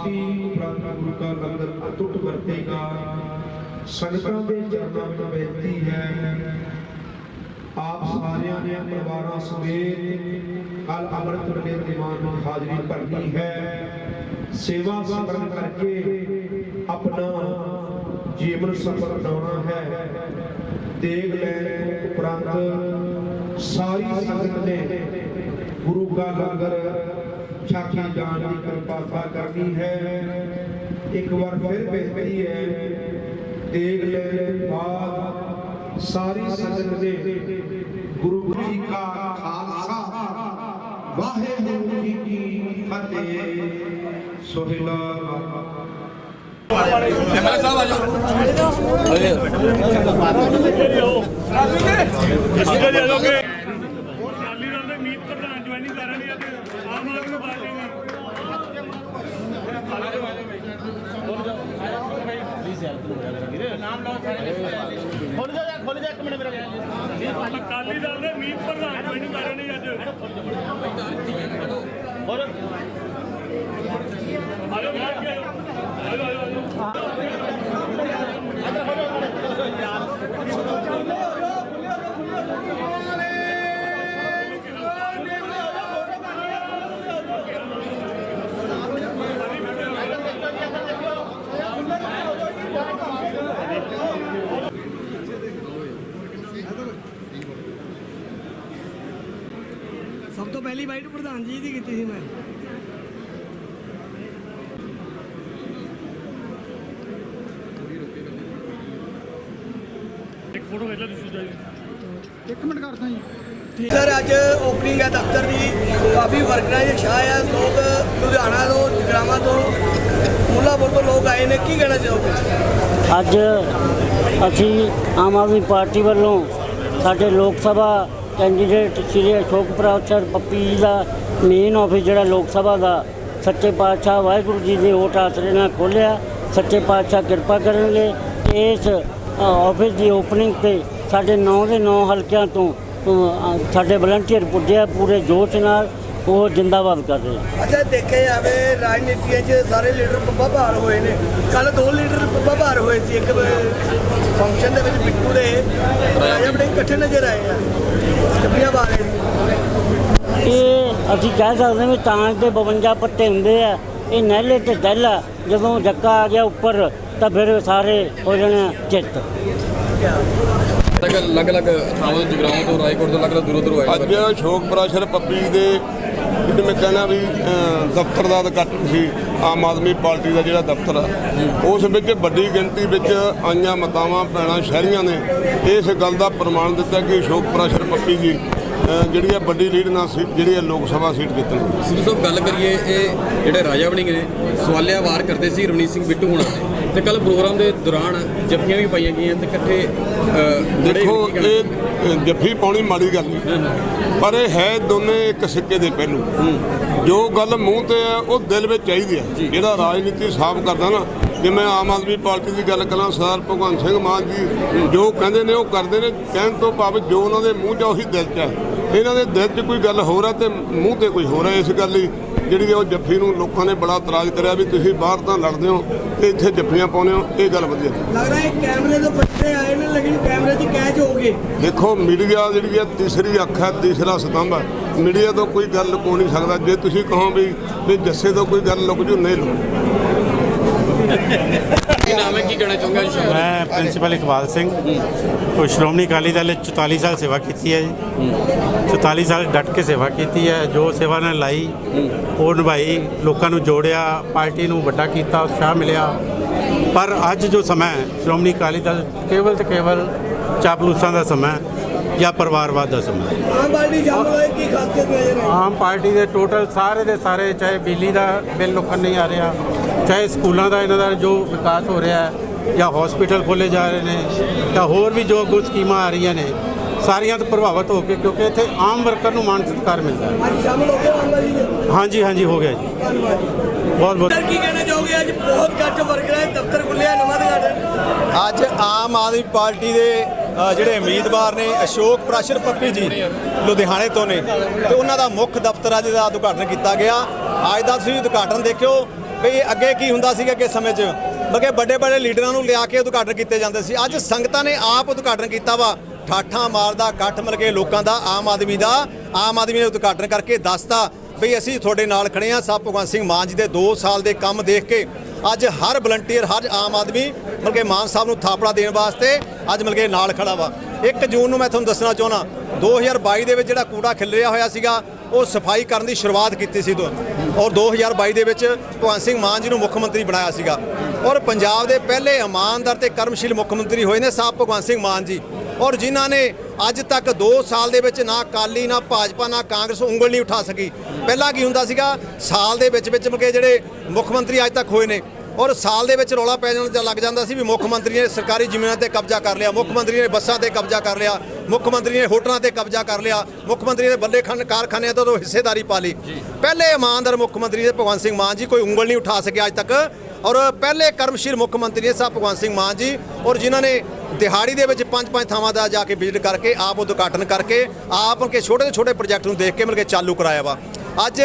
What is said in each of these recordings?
ਸਮਾਪਤੀ ਉਪਰੰਤ ਗੁਰੂ ਕਾ ਲੰਗਰ ਅਟੁੱਟ ਵਰਤੇਗਾ। ਸੰਗਤਾਂ ਦੇ ਚਰਨਾਂ ਵਿੱਚ ਬੇਨਤੀ ਹੈ, ਆਪ ਸਾਰਿਆਂ ਨੇ ਪਰਿਵਾਰਾਂ ਸਮੇਤ ਕੱਲ ਅੰਮ੍ਰਿਤ ਵੇਲੇ ਦੀਵਾਨ ਨੂੰ ਹਾਜ਼ਰੀ ਭਰਨੀ ਹੈ। ਸੇਵਾ ਸਿਮਰਨ ਕਰਕੇ ਆਪਣਾ ਜੀਵਨ ਸਫਲ ਬਣਾਉਣਾ ਹੈ। ਦੇਗ ਲੈਣ ਤੋਂ ਉਪਰੰਤ ਸਾਰੀ ਸੰਗਤ ਨੇ ਗੁਰੂ ਕਾ ਲੰਗਰ ਛਾਕੀ ਜਾਣ ਦੀ ਕਿਰਪਾਲਤਾ ਕਰਨੀ ਹੈ ਇੱਕ ਵਾਰ ਫਿਰ ਬੇਨਤੀ ਹੈ ਦੇਗ ਲੈਣ ਤੋਂ ਬਾਅਦ ਸਾਰੀ ਸੰਗਤ ਨੇ ਗੁਰੂ ਜੀ ਕਾ ਖਾਲਸਾ ਵਾਹਿਗੁਰੂ ਜੀ ਕੀ ਫਤਿਹ ਸੋਹਿਲਾ ਐਮਐਲਏ ਸਾਹਿਬ ਆ ਜਾਓ ਅੱਗੇ ਦੇ ਦੋਗੇ ਅਕਾਲੀ ਦਲ ਦੇ ਮੀਤ ਪ੍ਰਧਾਨ ਜੁਆਇਨਿੰਗ ਕਰ ਰਹੇ ਨੇ ਅੱਜ ਆਮ ਆਦਮੀ ਪਾਰਟੀ ਨੇ ਅਕਾਲੀ ਦਲ ਦੇ ਮੀਤ ਪ੍ਰਧਾਨ ਜੁਆਇਨਿੰਗ ਕਰ ਰਹੇ ਨੇ ਅੱਜ। ਆਜੋ ਸਭ ਤੋਂ ਪਹਿਲੀ ਬਾਈਟ ਪ੍ਰਧਾਨ ਜੀ ਦੀ ਕੀਤੀ ਸੀ ਮੈਂ। ਇੱਕ ਫੋਟੋ ਖਿੱਚ ਲੈ ਤੁਸੀਂ ਜੀ। ਸਰ ਅੱਜ ਓਪਨਿੰਗ ਹੈ ਦਫ਼ਤਰ ਦੀ ਕਾਫੀ ਵਰਕਰਾਂ ਦੇ ਸ਼ਾਹ ਹੈ ਲੋਕ ਲੁਧਿਆਣਾ ਤੋਂ ਜਗਰਾਵਾਂ ਤੋਂ ਮੁੱਲਾਪੁਰ ਤੋਂ ਲੋਕ ਆਏ ਨੇ। ਕੀ ਕਹਿਣਾ ਚਾਹੋਗੇ? ਅੱਜ ਅਸੀਂ ਆਮ ਆਦਮੀ ਪਾਰਟੀ ਵੱਲੋਂ ਸਾਡੇ ਲੋਕ ਸਭਾ ਕੈਂਡੀਡੇਟ ਸ਼੍ਰੀ ਅਸ਼ੋਕ ਪ੍ਰਸਾਦ ਪੱਪੀ ਜੀ ਦਾ ਮੇਨ ਆਫਿਸ ਜਿਹੜਾ ਲੋਕ ਸਭਾ ਦਾ, ਸੱਚੇ ਪਾਤਸ਼ਾਹ ਵਾਹਿਗੁਰੂ ਜੀ ਦੇ ਓਟ ਆਸਰੇ ਨਾਲ ਖੋਲ੍ਹਿਆ, ਸੱਚੇ ਪਾਤਸ਼ਾਹ ਕਿਰਪਾ ਕਰਨਗੇ, ਇਸ ਆਫਿਸ ਦੀ ਓਪਨਿੰਗ ਤੇ ਸਾਡੇ 9 ਦੇ 9 ਹਲਕਿਆਂ ਤੋਂ ਸਾਡੇ ਵਲੰਟੀਅਰ ਪੁੱਜਿਆ ਪੂਰੇ ਜੋਸ਼ ਨਾਲ, ਉਹ ਜਿੰਦਾਬਾਦ ਕਰ ਰਹੇ ਅੱਛਾ, ਦੇਖਿਆ ਜਾਵੇ, ਰਾਜਨੀਤੀਆਂ 'ਚ ਸਾਰੇ ਲੀਡਰ ਪੱਪਾ ਭਾਰ ਹੋਏ ਨੇ। ਕੱਲ ਦੋ ਲੀਡਰ ਪੱਪਾ ਭਾਰ ਹੋਏ ਸੀ, ਇੱਕ ਫੰਕਸ਼ਨ ਦੇ ਵਿੱਚ ਬਿੱਟੂ ਦੇ, ਰਾਜਾ ਬੜੇ ਇਕੱਠੇ ਨਜ਼ਰ ਆਏ ਆ। ਕੱਪੀਆਂ ਪਾ ਰਹੇ ਸੀ ਇਹ ਅਸੀਂ ਕਹਿ ਸਕਦੇ ਹਾਂ ਵੀ ਤਾਂਜ ਦੇ 52 ਪੱਤੇ ਹੁੰਦੇ ਆ। ਇਹ ਨਹਿਲੇ ਤੇ ਦਹਿਲਾ ਜਦੋਂ ਜੱਕਾ ਆ ਗਿਆ ਉੱਪਰ ਤਾਂ ਫਿਰ ਸਾਰੇ ਹੋ ਜਾਣੇ ਚਿੱਤ ਤੱਕ ਅਲੱਗ-ਅਲੱਗ ਥਾਵਾਂ ਤੋਂ ਜਗਰਾਉਂ ਤੋਂ ਰਾਏਕੋਟ ਤੋਂ ਅਲੱਗ-ਅਲੱਗ ਦੂਰੋਂ ਦੂਰੋਂ ਆਏ ਅੱਜ ਅਸ਼ੋਕ ਪ੍ਰਾਸ਼ਰ ਪੱਪੀ ਦੇ ਜਿਹੜੇ ਮੈਂ ਕਹਿਣਾ ਵੀ ਦਫ਼ਤਰ ਦਾ ਉਦਘਾਟਨ ਸੀ। ਆਮ ਆਦਮੀ ਪਾਰਟੀ ਦਾ ਜਿਹੜਾ ਦਫ਼ਤਰ ਆ, ਉਸ ਵਿੱਚ ਵੱਡੀ ਗਿਣਤੀ ਵਿੱਚ ਆਈਆਂ ਮਤਾਵਾਂ ਪੈਣਾ ਸ਼ਹਿਰੀਆਂ ਨੇ ਇਸ ਗੱਲ ਦਾ ਪ੍ਰਮਾਣ ਦਿੱਤਾ ਕਿ ਅਸ਼ੋਕ ਪ੍ਰਾਸ਼ਰ ਪੱਪੀ ਜੀ ਜਿਹੜੀ ਆ ਵੱਡੀ ਲੀਡ ਨਾਲ ਸੀ ਜਿਹੜੀ ਆ ਲੋਕ ਸਭਾ ਸੀਟ ਜਿੱਤਣਗੇ ਸਿੱਧੂ ਸਾਹਿਬ ਗੱਲ ਕਰੀਏ ਇਹ ਜਿਹੜੇ ਰਾਜਾ ਬਣੀ ਨੇ ਸਵਾਲਿਆ ਵਾਰ ਕਰਦੇ ਸੀ ਰਵਨੀਤ ਸਿੰਘ ਬਿੱਟੂ ਹੋਣਾ ਤੇ। ਤੇ ਕੱਲ ਪ੍ਰੋਗਰਾਮ ਦੇ ਦੌਰਾਨ ਜੱਫੀਆਂ ਵੀ ਪਾਈਆਂ ਗਈਆਂ ਤੇ ਇਕੱਠੇ ਦੇਖੋ ਇਹ ਜੱਫੀ ਪਾਉਣੀ ਮਾੜੀ ਗੱਲ ਨਹੀਂ। ਪਰ ਇਹ ਹੈ ਦੋਨੇ ਇੱਕ ਸਿੱਕੇ ਦੇ ਪਹਿਲੂ। ਜੋ ਗੱਲ ਮੂੰਹ ਤੇ ਹੈ ਉਹ ਦਿਲ ਵਿੱਚ ਚਾਹੀਦੀ ਹੈ। ਜਿਹੜਾ ਰਾਜਨੀਤੀ ਸਾਫ਼ ਕਰਦਾ ਨਾ ਜਿਵੇਂ ਆਮ ਆਦਮੀ ਪਾਰਟੀ ਦੀ ਗੱਲ ਕਰਾਂ ਸਰਦਾਰ ਭਗਵੰਤ ਸਿੰਘ ਮਾਨ ਜੀ ਜੋ ਕਹਿੰਦੇ ਨੇ ਉਹ ਕਰਦੇ ਨੇ ਕਹਿਣ ਤੋਂ ਭਾਵ ਜੋ ਉਹਨਾਂ ਦੇ ਮੂੰਹ 'ਚ ਉਹੀ ਦਿਲ 'ਚ ਹੈ ਇਹਨਾਂ ਦੇ ਦਿਲ 'ਚ ਕੋਈ ਗੱਲ ਹੋਰ ਹੈ ਤੇ ਮੂੰਹ ਤੇ ਕੋਈ ਹੋਰ ਹੈ ਇਸ ਗੱਲ ਲਈ ਜਿਹੜੀ ਉਹ ਜੱਫੀ ਨੂੰ ਲੋਕਾਂ ਨੇ ਬੜਾ ਇਤਰਾਜ਼ ਕਰਿਆ ਵੀ ਤੁਸੀਂ ਬਾਹਰ ਤਾਂ ਲੜਦੇ ਹੋ ਤੇ ਇੱਥੇ ਜੱਫੀਆਂ ਪਾਉਂਦੇ ਹੋ ਇਹ ਗੱਲ ਵਧੀਆ। ਲੱਗਦਾ ਹੈ ਕੈਮਰੇ ਤੋਂ ਬੱਚੇ ਆਏ ਨੇ ਲੇਕਿਨ ਕੈਮਰੇ 'ਚ ਕੈਚ ਹੋ ਗਏ। ਦੇਖੋ ਮੀਡੀਆ ਜਿਹੜੀ ਹੈ ਤੀਸਰੀ ਅੱਖ ਹੈ ਤੀਸਰਾ ਸਤੰਭ ਹੈ ਮੀਡੀਆ ਤੋਂ ਕੋਈ ਗੱਲ ਲੁਕੋ ਨਹੀਂ ਸਕਦਾ। ਜੇ ਤੁਸੀਂ ਕਹੋ ਵੀ ਵੀ ਜੱਸੇ ਤੋਂ ਕੋਈ ਗੱਲ ਲੁਕ ਜੂ ਨਹੀਂ ਲੁਕ ਕੀ ਨਾਮ ਹੈ? ਕੀ ਕਹਿਣਾ ਚਾਹੁੰਗਾ? ਜੀ ਮੈਂ ਪ੍ਰਿੰਸੀਪਲ ਇਕਬਾਲ ਸਿੰਘ। ਤੋਂ ਸ਼੍ਰੋਮਣੀ ਅਕਾਲੀ ਦਲ ਵਿੱਚ 44 ਸਾਲ ਸੇਵਾ ਕੀਤੀ ਹੈ ਜੀ। 44 ਸਾਲ ਡਟ ਕੇ ਸੇਵਾ ਕੀਤੀ ਹੈ। ਜੋ ਸੇਵਾ ਨੇ ਲਾਈ ਉਹ ਨਿਭਾਈ ਲੋਕਾਂ ਨੂੰ ਜੋੜਿਆ ਪਾਰਟੀ ਨੂੰ ਵੱਡਾ ਕੀਤਾ ਉਤਸ਼ਾਹ ਮਿਲਿਆ। ਪਰ ਅੱਜ ਜੋ ਸਮਾਂ ਹੈ ਸ਼੍ਰੋਮਣੀ ਅਕਾਲੀ ਦਲ ਕੇਵਲ ਤੇ ਕੇਵਲ ਚਾਪਲੂਸਾਂ ਦਾ ਸਮਾਂ ਹੈ ਜਾਂ ਪਰਿਵਾਰਵਾਦ ਦਾ ਸਮਾਂ ਹੈ। ਆਮ ਪਾਰਟੀ ਹੋਏ ਕੀ ਖਾਸੀਅਤ ਨਜ਼ਰ ਆਈ ਆਮ ਪਾਰਟੀ ਦੇ ਟੋਟਲ ਸਾਰੇ ਦੇ ਸਾਰੇ ਚਾਹੇ ਬਿਜਲੀ ਦਾ ਬਿੱਲ ਲੋਕਾਂ ਨਹੀਂ ਆ ਰਿਹਾ ਚਾਹੇ ਸਕੂਲਾਂ ਦਾ ਇਹਨਾਂ ਦਾ ਜੋ ਵਿਕਾਸ ਹੋ ਰਿਹਾ ਹੈ ਜਾਂ ਹਸਪੀਟਲ ਖੋਲੇ ਜਾ ਰਹੇ ਨੇ ਜਾਂ ਹੋਰ ਵੀ ਜੋ ਅੱਗੋਂ ਸਕੀਮਾਂ ਆ ਰਹੀਆਂ ਨੇ ਸਾਰੀਆਂ ਤੋਂ ਪ੍ਰਭਾਵਿਤ ਹੋ ਕੇ ਕਿਉਂਕਿ ਇੱਥੇ ਆਮ ਵਰਕਰ ਨੂੰ ਮਾਣ ਸਤਿਕਾਰ ਮਿਲਦਾ ਹੈ। ਹਾਂਜੀ ਹਾਂਜੀ ਹੋ ਗਿਆ ਜੀ। ਬਹੁਤ ਬਹੁਤ। ਕੀ ਕਹਿਣਾ ਚਾਹੋਗੇ? ਅੱਜ ਬਹੁਤ ਘੱਟ ਵਰਕਰ ਹੈ ਦਫ਼ਤਰ ਖੁੱਲਿਆ ਨਵਾਂ ਉਦਘਾਟਨ? ਅੱਜ ਆਮ ਆਦਮੀ ਪਾਰਟੀ ਦੇ ਜਿਹੜੇ ਉਮੀਦਵਾਰ ਨੇ ਅਸ਼ੋਕ ਪ੍ਰਾਸ਼ਰ ਪੱਪੀ ਜੀ ਲੁਧਿਆਣੇ ਤੋਂ ਨੇ। ਤੇ ਉਹਨਾਂ ਦਾ ਮੁੱਖ ਦਫ਼ਤਰ ਅੱਜ ਦਾ ਉਦਘਾਟਨ ਕੀਤਾ ਗਿਆ। ਅੱਜ ਦਾ ਤੁਸੀਂ ਉਦਘਾਟਨ ਦੇਖਿਓ ਵੀ ਅੱਗੇ ਕੀ ਹੁੰਦਾ ਸੀਗਾ ਕਿ ਸਮੇਂ 'ਚ? ਬਲਕਿ ਵੱਡੇ ਵੱਡੇ ਲੀਡਰਾਂ ਨੂੰ ਲਿਆ ਕੇ ਉਦਘਾਟਨ ਕੀਤੇ ਜਾਂਦੇ ਸੀ। ਅੱਜ ਸੰਗਤਾਂ ਨੇ ਆਪ ਉਦਘਾਟਨ ਕੀਤਾ ਵਾ। ਠਾਠਾਂ ਮਾਰਦਾ ਇਕੱਠ ਮਿਲ ਕੇ ਲੋਕਾਂ ਦਾ, ਆਮ ਆਦਮੀ ਦਾ। ਆਮ ਆਦਮੀ ਨੇ ਉਦਘਾਟਨ ਕਰਕੇ ਦੱਸਤਾ ਵੀ ਅਸੀਂ ਤੁਹਾਡੇ ਨਾਲ ਖੜੇ ਆ। ਸਾਹਿਬ ਭਗਵੰਤ ਸਿੰਘ ਮਾਨ ਜੀ ਦੇ 2 ਸਾਲ ਦੇ ਕੰਮ ਦੇਖ ਕੇ ਅੱਜ ਹਰ ਵਲੰਟੀਅਰ ਹਰ ਆਮ ਆਦਮੀ ਮਿਲ ਕੇ ਮਾਨ ਸਾਹਿਬ ਨੂੰ ਥਾਪੜਾ ਦੇਣ ਵਾਸਤੇ ਅੱਜ ਮਿਲ ਕੇ ਨਾਲ ਖੜਾ ਵਾ। 1 ਜੂਨ ਨੂੰ ਮੈਂ ਤੁਹਾਨੂੰ ਦੱਸਣਾ ਚਾਹੁੰਦਾ 2022 ਦੇ ਵਿੱਚ ਜਿਹੜਾ ਕੂੜਾ ਖਿਲਰਿਆ ਹੋਇਆ ਸੀਗਾ, ਉਹ ਸਫ਼ਾਈ ਕਰਨ ਦੀ ਸ਼ੁਰੂਆਤ ਕੀਤੀ ਸੀ ਤੋਂ ਔਰ 2022 ਦੇ ਵਿੱਚ ਭਗਵੰਤ ਸਿੰਘ ਮਾਨ ਜੀ ਨੂੰ ਮੁੱਖ ਮੰਤਰੀ ਬਣਾਇਆ ਸੀਗਾ। ਔਰ ਪੰਜਾਬ ਦੇ ਪਹਿਲੇ ਇਮਾਨਦਾਰ ਤੇ ਕਰਮਸ਼ੀਲ ਮੁੱਖ ਮੰਤਰੀ ਹੋਏ ਨੇ ਸਾਹਿਬ ਭਗਵੰਤ ਸਿੰਘ ਮਾਨ ਜੀ। ਔਰ ਜਿਨ੍ਹਾਂ ਨੇ ਅੱਜ ਤੱਕ 2 ਸਾਲ ਦੇ ਵਿੱਚ ਨਾ ਅਕਾਲੀ, ਨਾ ਭਾਜਪਾ, ਨਾ ਕਾਂਗਰਸ ਉਂਗਲ ਨਹੀਂ ਉਠਾ ਸਕੀ। ਪਹਿਲਾਂ ਕੀ ਹੁੰਦਾ ਸੀਗਾ, ਸਾਲ ਦੇ ਵਿੱਚ ਵਿੱਚ ਮਕੇ ਜਿਹੜੇ ਮੁੱਖ ਮੰਤਰੀ ਅੱਜ ਤੱਕ ਹੋਏ ਨੇ ਔਰ ਸਾਲ ਦੇ ਵਿੱਚ ਰੌਲਾ ਪੈ ਜਾਣ ਲੱਗ ਜਾਂਦਾ ਸੀ ਵੀ ਮੁੱਖ ਮੰਤਰੀ ਨੇ ਸਰਕਾਰੀ ਜ਼ਮੀਨਾਂ ਤੇ ਕਬਜ਼ਾ ਕਰ ਲਿਆ ਮੁੱਖ ਮੰਤਰੀ ਨੇ ਬੱਸਾਂ ਤੇ ਕਬਜ਼ਾ ਕਰ ਲਿਆ ਮੁੱਖ ਮੰਤਰੀ ਨੇ ਹੋਟਲਾਂ ਤੇ ਕਬਜ਼ਾ ਕਰ ਲਿਆ ਮੁੱਖ ਮੰਤਰੀ ਨੇ ਬੱਲੇ ਖਾਨ ਕਾਰਖਾਨਿਆਂ ਤੋਂ ਹਿੱਸੇਦਾਰੀ ਪਾ ਲਈ। ਪਹਿਲੇ ਇਮਾਨਦਾਰ ਮੁੱਖ ਮੰਤਰੀ ਦੇ ਭਗਵੰਤ ਸਿੰਘ ਮਾਨ ਜੀ ਕੋਈ ਉਂਗਲ ਨਹੀਂ ਉਠਾ ਸਕਿਆ ਅੱਜ ਤੱਕ। ਔਰ ਪਹਿਲੇ ਕਰਮਸ਼ੀਲ ਮੁੱਖ ਮੰਤਰੀ ਨੇ ਸਾਹਿਬ ਭਗਵੰਤ ਸਿੰਘ ਮਾਨ ਜੀ ਔਰ ਜਿਨ੍ਹਾਂ ਨੇ ਦਿਹਾੜੀ ਦੇ ਵਿੱਚ ਪੰਜ ਪੰਜ ਥਾਵਾਂ ਦਾ ਜਾ ਕੇ ਵਿਜ਼ਿਟ ਕਰਕੇ ਆਪ ਉਦਘਾਟਨ ਕਰਕੇ ਆਪ ਕੇ ਛੋਟੇ ਛੋਟੇ ਪ੍ਰੋਜੈਕਟ ਨੂੰ ਦੇਖ ਕੇ ਮਿਲ ਕੇ ਚਾਲੂ ਕਰਾਇਆ ਵਾ। ਅੱਜ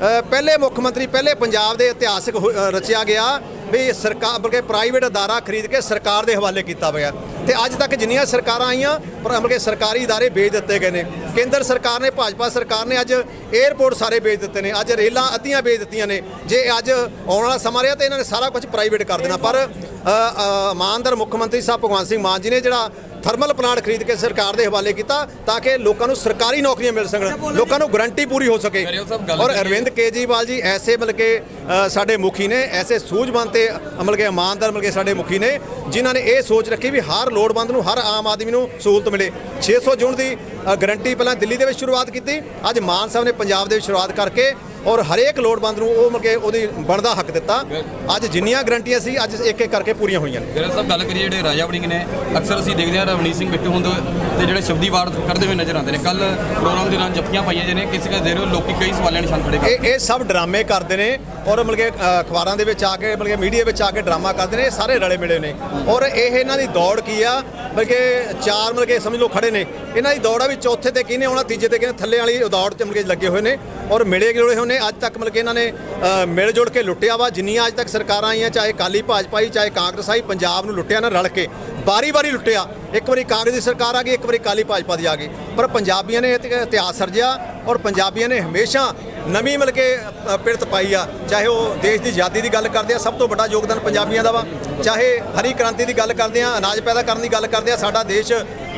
ਪਹਿਲੇ ਮੁੱਖ ਮੰਤਰੀ, ਪਹਿਲੇ ਪੰਜਾਬ ਦੇ ਇਤਿਹਾਸਕ ਹੋ- ਰਚਿਆ ਗਿਆ ਵੀ ਸਰਕਾਰ ਬਲਕਿ ਪ੍ਰਾਈਵੇਟ ਅਦਾਰਾ ਖਰੀਦ ਕੇ ਸਰਕਾਰ ਦੇ ਹਵਾਲੇ ਕੀਤਾ ਹੋਇਆ। ਤੇ ਅੱਜ ਤੱਕ ਜਿੰਨੀਆਂ ਸਰਕਾਰਾਂ ਆਈਆਂ ਪਰ ਅਮਲ ਕੇ ਸਰਕਾਰੀ ادارے ਵੇਚ ਦਿੱਤੇ ਗਏ ਨੇ। ਕੇਂਦਰ ਸਰਕਾਰ ਨੇ ਭਾਜਪਾ ਸਰਕਾਰ ਨੇ ਅੱਜ 에ਅਰਪੋਰਟ ਸਾਰੇ ਵੇਚ ਦਿੱਤੇ ਨੇ। ਅੱਜ ਰੇਲਾਂ ਅੱਧੀਆਂ ਵੇਚ ਦਿੱਤੀਆਂ ਨੇ। ਜੇ ਅੱਜ ਆਉਣ ਵਾਲਾ ਸਮਾਂ ਰਿਹਾ ਤੇ ਇਹਨਾਂ ਨੇ ਸਾਰਾ ਕੁਝ ਪ੍ਰਾਈਵੇਟ ਕਰ ਦੇਣਾ। ਪਰ ਇਮਾਨਦਾਰ ਮੁੱਖ ਮੰਤਰੀ ਸਾਹਿਬ ਭਗਵੰਤ ਸਿੰਘ ਮਾਨ ਜੀ ਨੇ ਜਿਹੜਾ ਥਰਮਲ ਪਲਾਂਟ ਖਰੀਦ ਕੇ ਸਰਕਾਰ ਦੇ ਹਵਾਲੇ ਕੀਤਾ ਤਾਂ ਕਿ ਲੋਕਾਂ ਨੂੰ ਸਰਕਾਰੀ ਨੌਕਰੀਆਂ ਮਿਲ ਸਕਣ ਲੋਕਾਂ ਨੂੰ ਗਰੰਟੀ ਪੂਰੀ ਹੋ ਸਕੇ। ਔਰ ਅਰਵਿੰਦ ਕੇਜੀਵਾਲ ਜੀ ਐਸੇ ਬਲਕਿ ਸਾਡੇ ਮੁਖੀ ਨੇ ਐਸੇ ਸੂਝਵਾਨ ਤੇ ਅਮਲ ਕੇ ਇਮਾਨਦਾਰ ਮਤਲਬ ਕੇ ਸਾਡੇ ਮੁਖੀ ਨੇ ਜਿਨ੍ਹਾਂ ਨੇ ਇਹ ਸੋਚ ਰੱਖੀ ਵੀ ਹਰ ਲੋੜਵੰਦ ਨੂੰ ਹਰ ਆਮ ਆਦਮੀ ਨੂੰ ਸਹੂਲਤ ਮਿਲੇ। 600 ਜੂਨ ਦੀ ਗਰੰਟੀ ਪਹਿਲਾਂ ਦਿੱਲੀ ਦੇ ਵਿੱਚ ਸ਼ੁਰੂਆਤ ਕੀਤੀ। ਅੱਜ ਮਾਨ ਸਾਹਿਬ ਨੇ ਪੰਜਾਬ ਦੇ ਵਿੱਚ ਸ਼ੁਰੂਆਤ ਕਰਕੇ ਔਰ ਹਰੇਕ ਲੋੜਵੰਦ ਨੂੰ ਉਹ ਮਤਲਬ ਕਿ ਉਹਦੀ ਬਣਦਾ ਹੱਕ ਦਿੱਤਾ। ਅੱਜ ਜਿੰਨੀਆਂ ਗਰੰਟੀਆਂ ਸੀ ਅੱਜ ਇੱਕ ਇੱਕ ਕਰਕੇ ਪੂਰੀਆਂ ਹੋਈਆਂ ਨੇ। ਫਿਰ ਸਭ ਗੱਲ ਕਰੀਏ ਜਿਹੜੇ ਰਾਜਾ ਵੜਿੰਗ ਨੇ ਅਕਸਰ ਅਸੀਂ ਦੇਖਦੇ ਹਾਂ ਰਵਨੀਤ ਸਿੰਘ ਬਿੱਟੂ ਹੁੰਦੇ ਤੇ ਜਿਹੜੇ ਸ਼ਬਦੀ ਵਾਰ ਕਰਦੇ ਹੋਏ ਨਜ਼ਰ ਆਉਂਦੇ ਨੇ। ਕੱਲ ਪ੍ਰੋਗਰਾਮ ਦੇ ਨਾਲ ਜੱਫੀਆਂ ਪਾਈਆਂ ਜੇ ਨੇ ਕਿਸੇ ਦੇ ਹੋ ਲੋਕੀ ਕਈ ਸਵਾਲਾਂ ਨਿਸ਼ਾਨ ਖੜੇ ਕਰ ਇਹ ਇਹ ਸਭ ਡਰਾਮੇ ਕਰਦੇ ਨੇ ਔਰ ਮਤਲਬ ਕਿ ਅ, ਅਖਬਾਰਾਂ ਦੇ ਵਿੱਚ ਆ ਕੇ ਮਤਲਬ ਕਿ ਮੀਡੀਆ ਵਿੱਚ ਆ ਕੇ ਡਰਾਮਾ ਕਰਦੇ ਨੇ ਸਾਰੇ ਰਲੇ ਮਿਲੇ ਨੇ। ਔਰ ਇਹ ਇਹਨਾਂ ਦੀ ਦੌੜ ਕੀ ਆ? ਮਤਲਬ ਕਿ ਚਾਰ ਮਤਲਬ ਕਿ ਸਮਝ ਲਓ ਖੜੇ ਨੇ। ਇਹਨਾਂ ਦੀ ਦੌੜਾ ਵੀ ਚੌਥੇ ਤੇ ਕਿਹਨੇ ਆਉਣਾ, ਤੀਜੇ ਤੇ ਕਿਹਨੇ, ਥੱਲੇ ਵਾਲੀ ਦੌੜ ਤੇ ਮਤਲਬ ਕਿ ਲੱਗੇ ਹੋਏ ਨੇ ਔਰ ਮਿਲੇ ਜੁਲੇ ਹੋਏ ਨੇ। ਅੱਜ ਤੱਕ ਮਤਲਬ ਕਿ ਇਹਨਾਂ ਨੇ ਮਿਲ ਜੁਲ ਕੇ ਲੁੱਟਿਆ ਵਾ। ਜਿੰਨੀਆਂ ਅੱਜ ਤੱਕ ਸਰਕਾਰਾਂ ਆਈਆਂ, ਚਾਹੇ ਕਾਲੀ ਭਾਜਪਾ ਹੀ ਚਾਹੇ ਕਾਂਗਰਸ ਆਈ, ਪੰਜਾਬ ਨੂੰ ਲੁੱਟਿਆ ਨਾ ਰਲ ਕੇ। ਬਾਰੀ ਬਾਰੀ ਲੁੱਟਿਆ। ਇੱਕ ਵਾਰੀ ਕਾਂਗਰਸ ਦੀ ਸਰਕਾਰ ਆ ਗਈ, ਇੱਕ ਵਾਰੀ ਕਾਲੀ ਭਾਜਪਾ ਦੀ ਆ ਗਈ। ਪਰ ਪੰਜਾਬੀਆਂ ਨੇ ਇਤਿਹਾਸ ਸਰਜਿਆ ਔਰ ਪੰਜਾਬੀਆਂ ਨੇ ਹਮੇਸ਼ਾ ਨਵੀਂ ਮਿਲ ਕੇ ਅ, ਪਿਰਤ ਪਾਈ ਆ। ਚਾਹੇ ਉਹ ਦੇਸ਼ ਦੀ ਆਜ਼ਾਦੀ ਦੀ ਗੱਲ ਕਰਦੇ ਆ ਸਭ ਤੋਂ ਵੱਡਾ ਯੋਗਦਾਨ ਪੰਜਾਬੀਆਂ ਦਾ ਵਾ। ਚਾਹੇ ਹਰੀ ਕ੍ਰਾਂਤੀ ਦੀ ਗੱਲ ਕਰਦੇ ਆ ਅਨਾਜ ਪੈਦਾ ਕਰਨ ਦੀ ਗੱਲ ਕਰਦੇ ਆ ਸਾਡਾ ਦੇਸ਼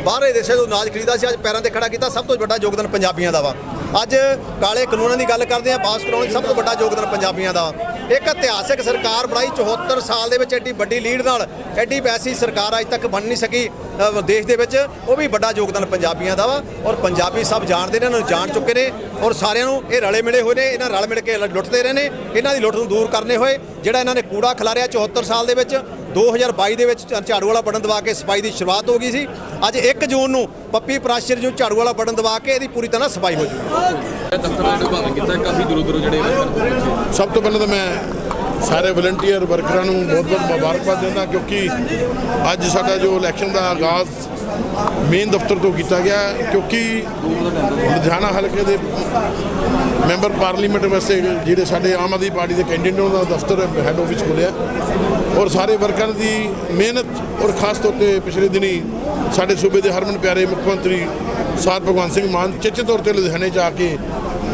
ਬਾਹਰੇ ਦੇਸ਼ਾਂ ਤੋਂ ਅਨਾਜ ਖਰੀਦਾ ਸੀ ਅੱਜ ਪੈਰਾਂ ਤੇ ਖੜਾ ਕੀਤਾ ਸਭ ਤੋਂ ਵੱਡਾ ਯੋਗਦਾਨ ਪੰਜਾਬੀਆਂ ਦਾ ਵਾ। ਅੱਜ ਕਾਲੇ ਕਾਨੂੰਨਾਂ ਦੀ ਗੱਲ ਕਰਦੇ ਆ ਪਾਸ ਕਰਾਉਣ 'ਚ ਸਭ ਤੋਂ ਵੱਡਾ ਯੋਗਦਾਨ ਪੰਜਾਬੀਆਂ ਦਾ। ਇੱਕ ਇਤਿਹਾਸਕ ਸਰਕਾਰ ਬਣਾਈ 74 ਸਾਲ ਦੇ ਵਿੱਚ ਐਡੀ ਵੱਡੀ ਲੀਡ ਨਾਲ ਐਡੀ ਵੈਸੀ ਸਰਕਾਰ ਅੱਜ ਤੱਕ ਬਣ ਨਹੀਂ ਸਕੀ। ਦੇਸ਼ ਦੇ ਵਿੱਚ ਉਹ ਵੀ ਵੱਡਾ ਯੋਗਦਾਨ ਪੰਜਾਬੀਆਂ ਦਾ ਵਾ ਔਰ ਪੰਜਾਬੀ ਸਭ ਜਾਣਦੇ ਨੇ ਇਹਨਾਂ ਨੂੰ ਜਾਣ ਚੁੱਕੇ ਨੇ ਔਰ ਸਾਰਿਆਂ ਨੂੰ ਇਹ ਰਲੇ ਮਿਲੇ ਹੋਏ ਨੇ ਇਹਨਾਂ ਰਲ ਮਿਲ ਕੇ ਲੁੱਟਦੇ ਰਹੇ ਨੇ ਇਹਨਾਂ ਦੀ ਲੁੱਟ ਨੂੰ ਦੂਰ ਕਰਨੇ ਹੋਏ ਜਿਹੜਾ ਇਹਨਾਂ ਨੇ ਕੂੜਾ ਖਿਲਾਰਿਆ 74 ਸਾਲ ਦੇ ਵਿੱਚ 2022 ਦੇ ਵਿੱਚ ਝਾੜੂ ਵਾਲਾ ਬਟਨ ਦਬਾ ਕੇ ਸਫ਼ਾਈ ਦੀ ਸ਼ੁਰੂਆਤ ਹੋ ਗਈ ਸੀ ਅੱਜ 1 ਜੂਨ ਨੂੰ ਪੱਪੀ ਪ੍ਰਾਸ਼ਰ ਨੂੰ ਝਾੜੂ ਵਾਲਾ ਬਟਨ ਦਬਾ ਕੇ ਇਹਦੀ ਪੂਰੀ ਤਰ੍ਹਾਂ ਸਫ਼ਾਈ ਹੋ ਜੂਗੀ ਦਫ਼ਤਰ ਦਾ ਉਦਘਾਟਨ ਕੀਤਾ ਕਾਫੀ ਦੂਰੋਂ ਦੂਰੋਂ ਜਿਹੜੇ worker ਸਭ ਤੋਂ ਪਹਿਲਾਂ ਤਾਂ ਮੈਂ ਸਾਰੇ ਵਲੰਟੀਅਰ ਵਰਕਰਾਂ ਨੂੰ ਬਹੁਤ-ਬਹੁਤ ਮੁਬਾਰਕਾਂ ਦਿੰਦਾ ਕਿਉਂਕਿ ਅੱਜ ਸਾਡਾ ਜੋ ਇਲੈਕਸ਼ਨ ਦਾ ਆਗਾਜ਼ ਮੇਨ ਦਫ਼ਤਰ ਤੋਂ ਕੀਤਾ ਗਿਆ ਕਿਉਂਕਿ ਲੁਧਿਆਣਾ ਹਲਕੇ ਦੇ ਮੈਂਬਰ ਪਾਰਲੀਮੈਂਟ ਵਾਸਤੇ ਜਿਹੜੇ ਸਾਡੇ ਆਮ ਆਦਮੀ ਪਾਰਟੀ ਦੇ ਕੈਂਡੀਡੇਟ ਉਹਨਾਂ ਦਾ ਦਫ਼ਤਰ ਹੈੱਡ ਆਫਿਸ ਖੁੱਲਿਆ ਔਰ ਸਾਰੇ ਵਰਕਰਾਂ ਦੀ ਮਿਹਨਤ ਔਰ ਖਾਸ ਤੌਰ ਤੇ ਪਿਛਲੇ ਦਿਨੀ ਸਾਡੇ ਸੂਬੇ ਦੇ ਹਰਮਨ ਪਿਆਰੇ ਮੁੱਖ ਮੰਤਰੀ ਸਾਹਿਬ ਭਗਵੰਤ ਸਿੰਘ ਮਾਨ ਚੇਚੇ ਤੌਰ ਤੇ ਲੁਧਿਆਣੇ 'ਚ ਆ ਕੇ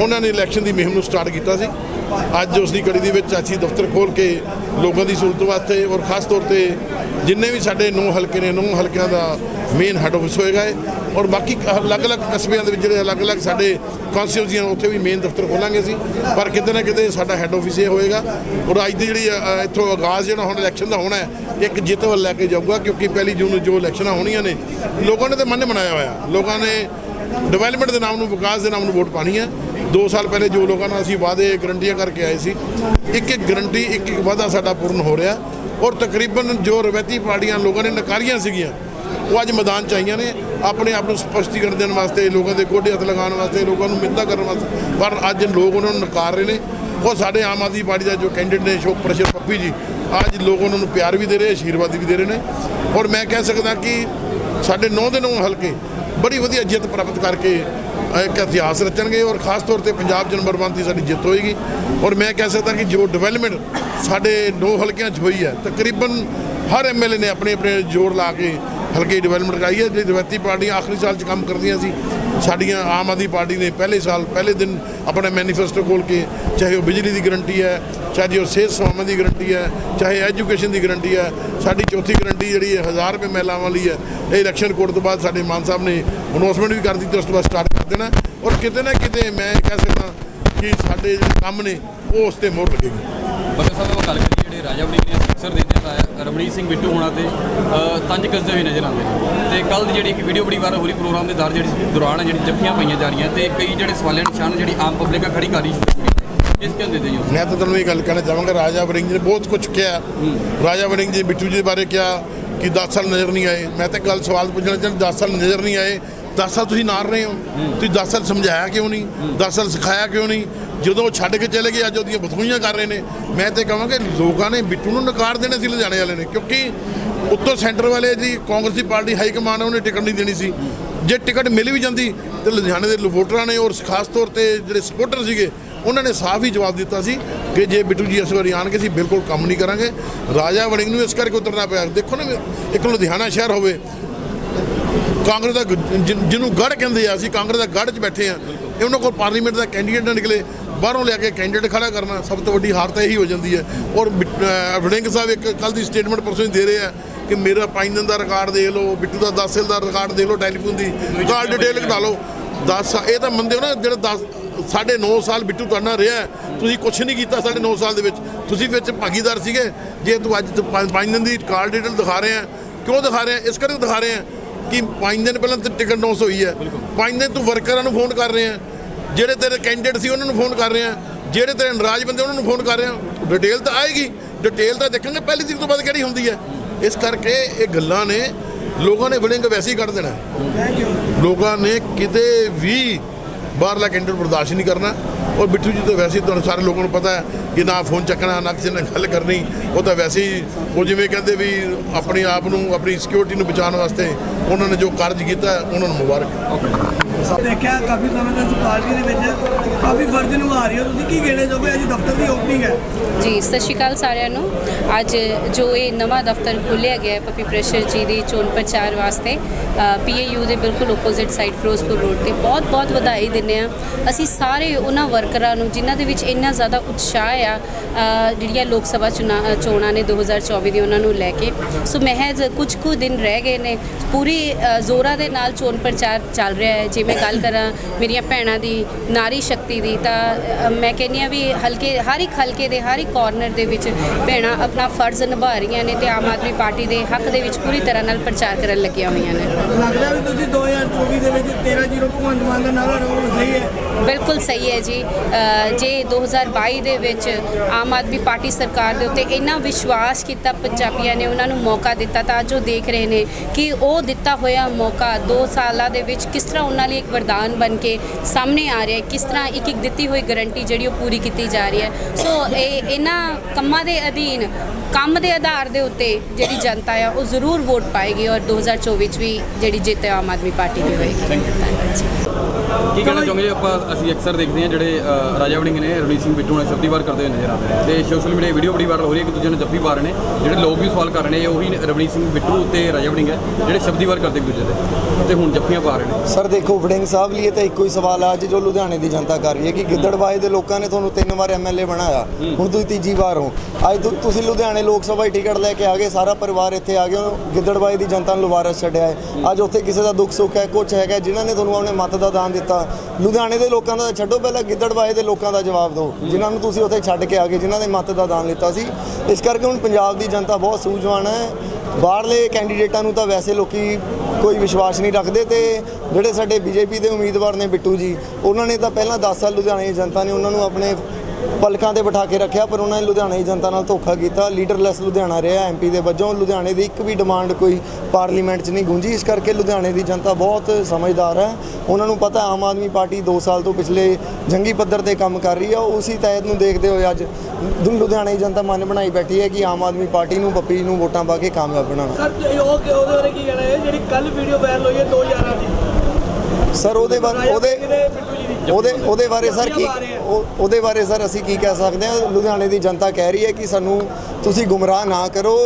ਉਹਨਾਂ ਨੇ ਇਲੈਕਸ਼ਨ ਦੀ ਮੁਹਿੰਮ ਨੂੰ ਸਟਾਰਟ ਕੀਤਾ ਸੀ। ਅੱਜ ਉਸ ਦੀ ਕੜੀ ਦੇ ਵਿੱਚ ਅਸੀਂ ਦਫ਼ਤਰ ਖੋਲ ਕੇ ਲੋਕਾਂ ਦੀ ਸਹੂਲਤ ਵਾਸਤੇ ਔਰ ਖਾਸ ਤੌਰ ਤੇ ਜਿੰਨੇ ਵੀ ਸਾਡੇ ਨੌ ਹਲਕੇ ਨੇ, ਨੌ ਹਲਕਿਆਂ ਦਾ ਮੇਨ ਹੈੱਡ ਆਫਿਸ ਹੋਏਗਾ ਇਹ ਔਰ ਬਾਕੀ ਅਲੱਗ-ਅਲੱਗ ਕਸਬਿਆਂ ਦੇ ਵਿੱਚ ਜਿਹੜੇ ਅਲੱਗ-ਅਲੱਗ ਸਾਡੇ ਕੌਂਸਟੀਟਿਊਂਸੀਆਂ ਉੱਥੇ ਵੀ ਮੇਨ ਦਫ਼ਤਰ ਖੋਲਾਂਗੇ ਅਸੀਂ। ਪਰ ਕਿਤੇ ਨਾ ਕਿਤੇ ਸਾਡਾ ਹੈੱਡ ਆਫਿਸ ਇਹ ਹੋਏਗਾ ਔਰ ਅੱਜ ਦੀ ਜਿਹੜੀ ਇੱਥੋਂ ਆਗਾਜ਼ ਜਿਹੜਾ ਹੁਣ ਇਲੈਕਸ਼ਨ ਦਾ ਹੋਣਾ ਹੈ, ਇੱਕ ਜਿੱਤ ਵੱਲ ਲੈ ਕੇ ਜਾਊਗਾ ਕਿਉਂਕਿ ਪਹਿਲੀ ਜੂਨ ਨੂੰ ਜੋ ਇਲੈਕਸ਼ਨਾਂ ਹੋਣੀਆਂ ਨੇ, ਲੋਕਾਂ ਨੇ ਤਾਂ ਮਨ ਮਨਾਇਆ ਹੋਇਆ। ਲੋਕਾਂ ਨੇ ਡਿਵੈਲਪਮੈਂਟ ਦੇ ਨਾਮ ਨੂੰ, ਵਿਕਾਸ ਦੇ ਨਾਮ ਨੂੰ ਵੋਟ ਪਾਣੀ ਹੈ। 2 ਸਾਲ ਪਹਿਲੇ ਜੋ ਲੋਕਾਂ ਨਾਲ ਅਸੀਂ ਵਾਅਦੇ ਗਰੰਟੀਆਂ ਕਰਕੇ ਆਏ ਸੀ, ਇੱਕ ਇੱਕ ਗਰੰਟੀ, ਇੱਕ ਇੱਕ ਵਾਅਦਾ ਸਾਡਾ ਪੂਰਨ ਹੋ ਰਿਹਾ। ਔਰ ਤਕਰੀਬਨ ਜੋ ਰਵਾਇਤੀ ਪਾਰਟੀਆਂ ਲੋਕਾਂ ਨੇ ਨਕਾਰੀਆਂ ਸੀਗੀਆਂ, ਉਹ ਅੱਜ ਮੈਦਾਨ ਚ ਆਈਆਂ ਨੇ। ਆਪਣੇ ਆਪ ਨੂੰ ਸਪਸ਼ਟੀਕਰਨ ਦੇਣ ਵਾਸਤੇ, ਲੋਕਾਂ ਦੇ ਗੋਡੇ ਹੱਥ ਲਗਾਉਣ ਵਾਸਤੇ, ਲੋਕਾਂ ਨੂੰ ਮਿੰਨਤਾਂ ਕਰਨ ਵਾਸਤੇ, ਪਰ ਅੱਜ ਲੋਕ ਉਹਨਾਂ ਨੂੰ ਨਕਾਰ ਰਹੇ ਨੇ। ਉਹ ਸਾਡੇ ਆਮ ਆਦਮੀ ਪਾਰਟੀ ਦਾ ਜੋ ਕੈਂਡੀਡੇਟ ਨੇ, ਸ਼ੋਕ ਪ੍ਰਸ਼ਰ ਪੱਪੀ ਜੀ, ਅੱਜ ਲੋਕ ਉਹਨਾਂ ਨੂੰ ਪਿਆਰ ਵੀ ਦੇ ਰਹੇ ਆਸ਼ੀਰਵਾਦ ਵੀ ਦੇ ਰਹੇ ਨੇ। ਔਰ ਮੈਂ ਕਹਿ ਸਕਦਾ ਕਿ ਸਾਡੇ ਨੌ ਦੇ ਨੌ ਹਲਕੇ ਬੜੀ ਵਧੀਆ ਜਿੱਤ ਪ੍ਰਾਪਤ ਕਰਕੇ ਇੱਕ ਇਤਿਹਾਸ ਰਚਣਗੇ ਔਰ ਖਾਸ ਤੌਰ ਤੇ ਪੰਜਾਬ 'ਚ ਨੰਬਰ 1 ਦੀ ਸਾਡੀ ਜਿੱਤ ਹੋਏਗੀ। ਔਰ ਮੈਂ ਕਹਿ ਸਕਦਾ ਕਿ ਜੋ ਡਿਵੈਲਪਮੈਂਟ ਸਾਡੇ ਨੌ ਹਲਕਿਆਂ 'ਚ ਹੋਈ ਹੈ, ਤਕਰੀਬਨ ਹਰ ਐਮਐਲਏ ਨੇ ਆਪਣੇ ਆਪਣੇ ਜ਼ੋਰ ਲਾ ਕੇ ਹਲਕੇ ਡਿਵੈਲਪਮੈਂਟ ਕਰਾਈ ਹੈ। ਜਿਹੜੀ ਰਵਾਇਤੀ ਪਾਰਟੀਆਂ ਆਖਰੀ ਸਾਲ 'ਚ ਕੰਮ ਕਰਦੀਆਂ ਸੀ, ਸਾਡੀਆਂ ਆਮ ਆਦਮੀ ਪਾਰਟੀ ਨੇ ਪਹਿਲੇ ਸਾਲ, ਪਹਿਲੇ ਦਿਨ ਆਪਣਾ ਮੈਨੀਫੈਸਟੋ ਖੋਲ ਕੇ ਚਾਹੇ ਉਹ ਬਿਜਲੀ ਦੀ ਗਰੰਟੀ ਹੈ ਚਾਹੇ ਉਹ ਸਿਹਤ ਸੇਵਾਵਾਂ ਦੀ ਗਰੰਟੀ ਹੈ, ਚਾਹੇ ਐਜੂਕੇਸ਼ਨ ਦੀ ਗਰੰਟੀ ਹੈ, ਸਾਡੀ ਚੌਥੀ ਗਰੰਟੀ ਜਿਹੜੀ ਹੈ 1000 ਰੁਪਏ ਮਹਿਲਾਵਾਂ ਲਈ ਹੈ। ਇਹ ਇਲੈਕਸ਼ਨ ਕੋਡ ਤੋਂ ਬਾਅਦ ਸਾਡੇ ਮਾਨ ਸਾਹਿਬ ਨੇ ਅਨਾਉਂਸਮੈਂਟ ਵੀ ਕਰ ਦਿੱਤੀ ਉਸ ਤੋਂ ਬਾਅਦ ਸਟਾਰਟ ਕਰ ਦੇਣਾ। ਔਰ ਕਿਤੇ ਨਾ ਕਿਤੇ ਮੈਂ ਕਹਿ ਸਕਦਾ ਕਿ ਸਾਡੇ ਜਿਹੜੇ ਕੰਮ ਨੇ, ਉਹ ਉਸ ਤੇ ਮੋਹਰ ਲੱਗੇਗੀ। ਬਗਰ ਸਾਹਿਬ ਆਪਾਂ ਗੱਲ ਕਰੀਏ, ਜਿਹੜੇ ਰਾਜਾ ਵੜਿੰਗ ਨੇ ਅਕਸਰ ਦੇਖਦੇ ਰਮਣੀਤ ਸਿੰਘ ਬਿੱਟੂ ਹੋਣਾ ਤੇ ਤੰਜ ਕੱਸਦੇ ਹੋਏ ਨਜ਼ਰ ਆਉਂਦੇ ਨੇ। ਤੇ ਕੱਲ ਦੀ ਜਿਹੜੀ ਇੱਕ ਵੀਡੀਓ ਬੜੀ ਵਾਰ ਹੋ ਪ੍ਰੋਗਰਾਮ ਦੇ ਦਰ ਜਿਹੜੀ ਦੌਰਾਨ ਜਿਹੜੀ ਜੱਫੀਆਂ ਪਈਆਂ ਜਾ ਰਹੀਆਂ ਤੇ ਕਈ ਜਿਹੜੇ ਸਵਾਲਿਆਂ ਨਿਸ਼ਾਨ, ਜਿਹੜੀ ਆਮ ਪਬਲਿਕ ਆ ਖੜੀ ਕਰ ਰਹੀ ਸੀ। ਇਸ ਮੈਂ ਤਾਂ ਤੁਹਾਨੂੰ ਇਹ ਗੱਲ ਕਹਿਣਾ ਚਾਹਾਂਗਾ ਰਾਜਾ ਵੜਿੰਗ ਜੀ ਨੇ ਬਹੁਤ ਕੁਝ ਕਿਹਾ। ਰਾਜਾ ਵੜਿੰਗ ਜੀ ਬਿੱਟੂ ਜੀ ਦੇ ਬਾਰੇ ਕਿਹਾ ਕਿ 10 ਸਾਲ ਨਜ਼ਰ ਨਹੀਂ ਆਏ। ਮੈਂ ਤਾਂ ਗੱਲ ਸਵਾਲ ਪੁੱਛਣਾ ਚਾਹੁੰਦਾ 10 ਸਾਲ ਨਜ਼ਰ ਨਹੀਂ ਆਏ। 10 ਸਾਲ ਤੁਸੀਂ ਨਾਰ ਰਹੇ ਹੋ। ਤੁਸੀਂ 10 ਸਾਲ ਸਮਝਾਇਆ ਕਿਉਂ ਨਹੀਂ? 10 ਸਾਲ ਸਿਖਾਇਆ ਕਿਉਂ ਨਹੀਂ? ਜਦੋਂ ਉਹ ਛੱਡ ਕੇ ਚਲੇ ਗਏ ਅੱਜ ਉਹਦੀਆਂ ਬਥੂਈਆਂ ਕਰ ਰਹੇ ਨੇ। ਮੈਂ ਤੇ ਕਹਾਂਗਾ ਲੋਕਾਂ ਨੇ ਬਿੱਟੂ ਨੂੰ ਨਕਾਰ ਦੇਣਾ ਸੀ ਲੁਧਿਆਣੇ ਵਾਲੇ ਨੇ ਕਿਉਂਕਿ ਉੱਤੋਂ ਸੈਂਟਰ ਵਾਲੇ ਜੀ ਕਾਂਗਰਸੀ ਪਾਰਟੀ ਹਾਈ ਕਮਾਨ ਉਹਨੇ ਟਿਕਟ ਨਹੀਂ ਦੇਣੀ ਸੀ। ਜੇ ਟਿਕਟ ਮਿਲ ਵੀ ਜਾਂਦੀ ਤੇ ਲੁਧਿਆਣੇ ਦੇ ਵੋਟਰਾਂ ਨੇ ਔਰ ਖਾਸ ਤੌਰ ਤੇ ਜਿਹੜੇ ਸਪੋਰਟਰ ਸੀਗੇ ਉਹਨਾਂ ਨੇ ਸਾਫ਼ ਹੀ ਜਵਾਬ ਦਿੱਤਾ ਸੀ ਕਿ ਜੇ ਬਿੱਟੂ ਜੀ ਇਸ ਵਾਰੀ ਆਣਗੇ, ਅਸੀਂ ਬਿਲਕੁਲ ਕੰਮ ਨਹੀਂ ਕਰਾਂਗੇ। ਰਾਜਾ ਵੜਿੰਗ ਨੂੰ ਇਸ ਕਰਕੇ ਉਤਰਨਾ ਪਿਆ। ਦੇਖੋ ਨਾ, ਇੱਕ ਲੁਧਿਆਣਾ ਸ਼ਹਿਰ ਹੋਵੇ, ਕਾਂਗਰਸ ਦਾ ਜਿ- ਜਿਹਨੂੰ ਗੜ ਕਹਿੰਦੇ ਆ, ਅਸੀਂ ਕਾਂਗਰਸ ਦਾ ਗੜ 'ਚ ਬੈਠੇ ਆ, ਇਹ ਉਹਨਾਂ ਕੋਲ ਪਾਰਲੀਮੈਂਟ ਦਾ ਕੈਂਡੀਡੇਟ ਨਾ ਨਿਕਲੇ, ਬਾਹਰੋਂ ਲਿਆ ਕੇ ਕੈਂਡੀਡੇਟ ਖੜਾ ਕਰਨਾ, ਸਭ ਤੋਂ ਵੱਡੀ ਹਾਰ ਤਾਂ ਇਹੀ ਹੋ ਜਾਂਦੀ ਹੈ। ਔਰ ਬਿੱਟ- ਵੜਿੰਗ ਸਾਹਿਬ ਇੱਕ ਕੱਲ ਦੀ ਸਟੇਟਮੈਂਟ ਪਰਸੋਂ ਹੀ ਦੇ ਰਹੇ ਆ ਕਿ ਮੇਰਾ ਪੰਜ ਦਿਨ ਦਾ ਰਿਕਾਰਡ ਦੇਖ ਲਓ, ਬਿੱਟੂ ਦਾ 10 ਸਾਲ ਦਾ ਰਿਕਾਰਡ ਦੇਖ ਲਓ, ਟੈਲੀਫੋਨ ਦੀ ਕਾਲ ਡਿਟੇਲ ਕਢਾ ਲਓ। 10 ਇਹ ਤਾਂ ਮੰਨਦੇ ਹੋ ਨਾ, ਜਿਹੜਾ 10 ਸਾਢੇ 9 ਸਾਲ ਬਿੱਟੂ ਤੁਹਾਡੇ ਰਿਹਾ ਤੁਸੀਂ ਕੁਝ ਨਹੀਂ ਕੀਤਾ ਸਾਢੇ 9 ਸਾਲ ਦੇ ਵਿੱਚ। ਤੁਸੀਂ ਵਿੱਚ ਭਾਗੀਦਾਰ ਸੀਗੇ। ਜੇ ਤੂੰ ਅੱਜ ਪੰਜ ਦਿਨ ਦੀ ਕਾਲ ਡਿਟੇਲ ਦਿਖਾ ਰਹੇ ਆ ਕਿਉਂ ਦਿਖਾ ਰਹੇ ਆ ਇਸ ਕਰਕੇ ਦਿਖਾ ਰਹੇ ਆ ਕਿ ਪੰਜ ਦਿਨ ਪਹਿਲਾਂ ਤੇ ਟਿਕਟ ਨੌਸ ਹੋਈ ਹੈ। ਪੰਜ ਦਿਨ ਤੂੰ ਵਰਕਰਾਂ ਨੂੰ ਫੋਨ ਕਰ ਰਹੇ ਆ ਜਿਹੜੇ ਤੇਰੇ ਕੈਂਡੀਡੇਟ ਸੀ ਉਹਨਾਂ ਨੂੰ ਫੋਨ ਕਰ ਰਹੇ ਆ ਜਿਹੜੇ ਤੇਰੇ ਨਾਰਾਜ਼ ਬੰਦੇ ਉਹਨਾਂ ਨੂੰ ਫੋਨ ਕਰ ਰਹੇ ਆ ਡਿਟੇਲ ਤਾਂ ਆਏਗੀ। ਡਿਟੇਲ ਤਾਂ ਦੇਖਾਂਗੇ। ਪਹਿਲੀ ਤਰੀਕ ਤੋਂ ਬਾਅਦ ਕਿਹੜੀ ਹੁੰਦੀ ਹੈ? ਇਸ ਕਰਕੇ ਇਹ ਗੱਲਾਂ ਨੇ ਲੋਕਾਂ ਨੇ ਵਿਲਿੰਗ ਵੈਸੇ ਹੀ ਕੱਢ ਦੇਣਾ। ਲੋਕਾਂ ਨੇ ਕਿਤੇ ਵੀ ਬਾਹਰਲਾ ਕੈਂਡੀਡੇਟ ਬਰਦਾਸ਼ਤ ਨਹੀਂ ਕਰਨਾ। ਔਰ ਬਿੱਟੂ ਜੀ ਤਾਂ ਵੈਸੇ ਹੀ ਤੁਹਾਨੂੰ ਸਾਰੇ ਲੋਕਾਂ ਨੂੰ ਪਤਾ ਹੈ ਕਿ ਨਾ ਫੋਨ ਚੱਕਣਾ ਨਾ ਕਿਸੇ ਨਾਲ ਗੱਲ ਕਰਨੀ ਉਹ ਤਾਂ ਵੈਸੇ ਹੀ ਉਹ ਜਿਵੇਂ ਕਹਿੰਦੇ ਵੀ ਆਪਣੇ ਆਪ ਨੂੰ ਆਪਣੀ ਸਿਕਿਉਰਿਟੀ ਨੂੰ ਬਚਾਉਣ ਵਾਸਤੇ ਉਹਨਾਂ ਨੇ ਜੋ ਕਾਰਜ ਕੀਤਾ ਉਹਨਾਂ ਨੂੰ ਮੁਬਾਰਕ। ਦੇਖਿਆ ਕਾਫੀ ਸਮੇਂ ਤੋਂ ਪਾਰਟੀ ਦੇ ਵਿੱਚ ਕਾਫੀ ਫਰਜ਼ ਨਿਭਾ ਰਹੀ ਹੋ। ਤੁਸੀਂ ਕੀ ਕਹਿਣਾ ਚਾਹੋਗੇ? ਅੱਜ ਦਫ਼ਤਰ ਦੀ ਓਪਨਿੰਗ ਹੈ। ਜੀ ਸਤਿ ਸ਼੍ਰੀ ਅਕਾਲ ਸਾਰਿਆਂ ਨੂੰ। ਅੱਜ ਜੋ ਇਹ ਨਵਾਂ ਦਫ਼ਤਰ ਖੋਲ੍ਹਿਆ ਗਿਆ ਹੈ ਪਪੀ ਪ੍ਰੈਸ਼ਰ ਜੀ ਦੀ ਚੋਣ ਪ੍ਰਚਾਰ ਵਾਸਤੇ ਪੀਏਯੂ ਦੇ ਬਿਲਕੁਲ ਆਪੋਜ਼ਿਟ ਸਾਈਡ ਫਿਰੋਜ਼ਪੁਰ ਰੋਡ ਤੇ ਬਹੁਤ ਬਹੁਤ ਵਧਾਈ ਦਿੰਦੇ ਆ ਅਸੀਂ ਸਾਰੇ ਉਹਨਾਂ ਵਰਕਰਾਂ ਨੂੰ, ਜਿਨ੍ਹਾਂ ਦੇ ਵਿੱਚ ਇੰਨਾ ਜ਼ਿਆਦਾ ਉਤਸ਼ਾਹ ਆ ਜਿਹੜੀਆਂ ਲੋਕ ਸਭਾ ਚੁਣਾ- ਚੋਣਾਂ ਨੇ 2024 ਦੀ ਉਹਨਾਂ ਨੂੰ ਲੈ ਕੇ। ਸੋ ਮਹਿਜ਼ ਕੁਝ ਕੁ ਦਿਨ ਰਹਿ ਗਏ ਨੇ। ਪੂਰੀ ਜ਼ੋਰਾਂ ਦੇ ਨਾਲ ਚੋਣ ਪ੍ਰਚਾਰ ਚੱਲ ਰਿਹਾ ਹੈ। ਜੇ ਮੈਂ ਗੱਲ ਕਰਾਂ ਮੇਰੀਆਂ ਭੈਣਾਂ ਦੀ, ਨਾਰੀ ਸ਼ਕਤੀ ਦੀ, ਤਾਂ ਮੈਂ ਕਹਿੰਦੀ ਆ ਵੀ ਹਲਕੇ, ਹਰ ਇੱਕ ਹਲਕੇ ਦੇ, ਹਰ ਇੱਕ ਕਾਰਨਰ ਦੇ ਵਿੱਚ ਭੈਣਾਂ ਆਪਣਾ ਫਰਜ਼ ਨਿਭਾ ਰਹੀਆਂ ਨੇ ਤੇ ਆਮ ਆਦਮੀ ਪਾਰਟੀ ਦੇ ਹੱਕ ਦੇ ਵਿੱਚ ਪੂਰੀ ਤਰ੍ਹਾਂ ਨਾਲ ਪ੍ਰਚਾਰ ਕਰਨ ਲੱਗੀਆਂ ਹੋਈਆਂ ਨੇ। ਲੱਗਦਾ ਵੀ ਤੁਸੀਂ 2024 ਦੇ ਵਿੱਚ 13 ਜ਼ੀਰੋ ਭਗਵੰਤ ਮਾਨ ਦਾ ਨਾਰਾ ਰੋਲ ਸਹੀ ਹੈ। ਬਿਲਕੁਲ ਸਹੀ ਹੈ ਜੀ। ਜੇ 2022 ਦੇ ਵਿੱਚ ਆਮ ਆਦਮੀ ਪਾਰਟੀ ਸਰਕਾਰ ਦੇ ਉੱਤੇ ਇੰਨਾ ਵਿਸ਼ਵਾਸ ਕੀਤਾ ਪੰਜਾਬੀਆਂ ਨੇ ਉਹਨਾਂ ਨੂੰ ਮੌਕਾ ਦਿੱਤਾ ਤਾਂ ਅੱਜ ਉਹ ਦੇਖ ਰਹੇ ਨੇ ਕਿ ਉਹ ਦਿੱਤਾ ਹੋਇਆ ਮੌਕਾ 2 ਸਾਲਾਂ ਦੇ ਵਿੱਚ ਕਿਸ ਤਰ੍ਹਾਂ ਉਹਨਾਂ ਲਈ ਇੱਕ ਵਰਦਾਨ ਬਣ ਕੇ ਸਾਹਮਣੇ ਆ ਰਿਹਾ ਹੈ ਕਿਸ ਤਰ੍ਹਾਂ ਇੱਕ ਇੱਕ ਦਿੱਤੀ ਹੋਈ ਗਾਰੰਟੀ ਜਿਹੜੀ ਉਹ ਪੂਰੀ ਕੀਤੀ ਜਾ ਰਹੀ ਹੈ। ਸੋ ਇਹ ਇਹਨਾਂ ਕੰਮਾਂ ਦੇ ਅਧੀਨ ਕੰਮ ਦੇ ਆਧਾਰ ਦੇ ਉੱਤੇ ਜਿਹੜੀ ਜਨਤਾ ਆ ਉਹ ਜ਼ਰੂਰ ਵੋਟ ਪਾਏਗੀ ਔਰ 2024 ਚ ਵੀ ਜਿਹੜੀ ਜਿੱਤ ਆਮ ਆਦਮੀ ਪਾਰਟੀ ਦੀ ਹੋਏਗੀ। ਧੰਨਵਾਦ ਜੀ। ਕੀ ਕਹਿਣਾ ਚਾਹੁੰਗੇ ਜੀ? ਆਪਾਂ ਅਸੀਂ ਅਕਸਰ ਦੇਖਦੇ ਹਾਂ ਜਿਹੜੇ ਰਾਜਾ ਵੜਿੰਗ ਨੇ ਰਣਜੀਤ ਸਿੰਘ ਬਿੱਟੂ ਨਾਲ ਸ਼ਬਦੀ ਵਾਰ ਕਰਦੇ ਹੋਏ ਨਜ਼ਰ ਆਉਂਦੇ ਨੇ। ਤੇ ਸੋਸ਼ਲ ਮੀਡੀਆ ਵੀਡੀਓ ਬੜੀ ਵਾਰ ਹੋ ਰਹੀ ਹੈ ਕਿ ਦੂਜੇ ਨੂੰ ਜੱਫੀ ਪਾ ਰਹੇ ਨੇ। ਜਿਹੜੇ ਲੋਕ ਵੀ ਸਵਾਲ ਕਰ ਰਹੇ ਨੇ ਉਹੀ ਰਣਜੀਤ ਸਿੰਘ ਬਿੱਟੂ ਤੇ ਰਾਜਾ ਵੜਿੰਗ ਹੈ ਜਿਹੜੇ ਸ਼ਬਦੀ ਵਾਰ ਕਰਦੇ ਦੂਜੇ ਦੇ ਤੇ ਹੁਣ ਜੱਫੀਆਂ ਪਾ ਰਹੇ ਨੇ। ਸਰ ਦੇਖੋ ਵੜਿੰਗ ਸਾਹਿਬ ਲਈ ਤਾਂ ਇੱਕੋ ਹੀ ਸਵਾਲ ਆ ਅੱਜ ਜੋ ਲੁਧਿਆਣੇ ਦੀ ਜਨਤਾ ਕਰ ਰਹੀ ਹੈ ਕਿ ਗਿੱਦੜਬਾਏ ਦੇ ਲੋਕਾਂ ਨੇ ਤੁਹਾਨੂੰ ਤਿੰਨ ਵਾਰ ਐਮਐਲਏ ਬਣਾਇਆ ਹੁਣ ਤੁਸੀਂ ਤੀਜੀ ਵਾਰ ਹੋ। ਅੱਜ ਤੁਸੀਂ ਲੁਧਿਆਣੇ ਲੋਕ ਸਭਾ ਦੀ ਟਿਕਟ ਲੈ ਕੇ ਆ ਗਏ ਸਾਰਾ ਪਰਿਵਾਰ ਇੱਥੇ ਆ ਗਿਆ ਗਿੱਦੜਬਾਏ ਦੀ ਜਨਤਾ ਨੂੰ ਲਵਾਰਸ ਛੱਡਿਆ ਹੈ। ਅੱਜ ਉੱਥੇ ਕਿਸੇ ਦਾ ਦੁੱਖ ਸੁੱਖ ਹੈ ਕੁਝ ਹੈਗਾ ਜਿਨ੍ਹਾਂ ਨੇ ਤੁਹਾਨੂੰ ਆਪਣੇ ਮਤ ਦਾ ਦਾਨ ਦਿੱਤਾ। ਲੁਧਿਆਣੇ ਦੇ ਲੋਕਾਂ ਦਾ ਛੱਡੋ ਪਹਿਲਾਂ ਗਿੱਦੜਬਾਏ ਦੇ ਲੋਕਾਂ ਦਾ ਜਵਾਬ ਦਿਓ। ਜਿਨ੍ਹਾਂ ਨੂੰ ਤੁਸੀਂ ਉੱਥੇ ਛੱਡ ਕੇ ਆ ਗਏ, ਜਿਨ੍ਹਾਂ ਨੇ ਮਤ ਦਾ ਦਾਨ ਲਿੱਤਾ ਸੀ। ਇਸ ਕਰਕੇ ਹੁਣ ਪੰਜਾਬ ਦੀ ਜਨਤਾ ਬਹੁਤ ਸੂਝਵਾਨ ਹੈ। ਬਾਹਰਲੇ ਕੈਂਡੀਡੇਟਾਂ ਨੂੰ ਤਾਂ ਵੈਸੇ ਲੋਕੀ ਕੋਈ ਵਿਸ਼ਵਾਸ ਨਹੀਂ ਰੱਖਦੇ ਤੇ ਜਿਹੜੇ ਸਾਡੇ ਬੀਜੇਪੀ ਦੇ ਉਮੀਦਵਾਰ ਨੇ ਬਿੱਟੂ ਜੀ, ਉਹਨਾਂ ਨੇ ਤਾਂ ਪਹਿਲਾਂ 10 ਸਾਲ ਲੁਧਿਆਣੇ ਦੀ ਜਨਤਾ ਨੇ ਉਹਨਾਂ ਨੂੰ ਆਪਣੇ ਪਲਕਾਂ ਤੇ ਬਿਠਾ ਕੇ ਰੱਖਿਆ, ਪਰ ਉਹਨਾਂ ਨੇ ਲੁਧਿਆਣੇ ਦੀ ਜਨਤਾ ਨਾਲ ਧੋਖਾ ਕੀਤਾ। ਲੀਡਰਲੈਸ ਲੁਧਿਆਣਾ ਰਿਹਾ ਐਮਪੀ ਦੇ ਵਜੋਂ। ਲੁਧਿਆਣੇ ਦੀ ਇੱਕ ਵੀ ਡਿਮਾਂਡ ਕੋਈ ਪਾਰਲੀਮੈਂਟ 'ਚ ਨਹੀਂ ਗੂੰਜੀ। ਇਸ ਕਰਕੇ ਲੁਧਿਆਣੇ ਦੀ ਜਨਤਾ ਬਹੁਤ ਸਮਝਦਾਰ ਹੈ। ਉਹਨਾਂ ਨੂੰ ਪਤਾ ਆਮ ਆਦਮੀ ਪਾਰਟੀ 2 ਸਾਲ ਤੋਂ ਪਿਛਲੇ ਜੰਗੀ ਪੱਧਰ ਤੇ ਕੰਮ ਕਰ ਰਹੀ ਹੈ ਉਸੇ ਤਹਿਤ ਨੂੰ ਦੇਖਦੇ ਹੋਏ ਅੱਜ ਲੁਧਿਆਣੇ ਦੀ ਜਨਤਾ ਮਨ ਬਣਾਈ ਬੈਠੀ ਹੈ ਕਿ ਆਮ ਆਦਮੀ ਪਾਰਟੀ ਨੂੰ ਪੱਪੀ ਨੂੰ ਵੋਟਾਂ ਪਾ ਕੇ ਕਾਮਯਾਬ ਬਣਾਉਣਾ। ਸਰ ਉਹ ਉਹਦੇ ਬਾਰੇ ਕੀ ਕਹਿਣਾ ਹੈ? ਜਿਹੜੀ ਕੱਲ ਵੀਡੀਓ ਵਾਇਰਲ ਹੋਈ ਹੈ 2011 ਦੀ। ਸਰ ਉਹਦੇ ਬਾਰੇ ਉਹਦੇ ਉਹਦੇ ਉਹਦੇ ਬਾਰੇ ਸਰ ਕੀ ਉਹ- ਉਹਦੇ ਬਾਰੇ ਸਰ ਅਸੀਂ ਕੀ ਕਹਿ ਸਕਦੇ ਹਾਂ? ਲੁਧਿਆਣੇ ਦੀ ਜਨਤਾ ਕਹਿ ਰਹੀ ਹੈ ਕਿ ਸਾਨੂੰ ਤੁਸੀਂ ਗੁੰਮਰਾਹ ਨਾ ਕਰੋ।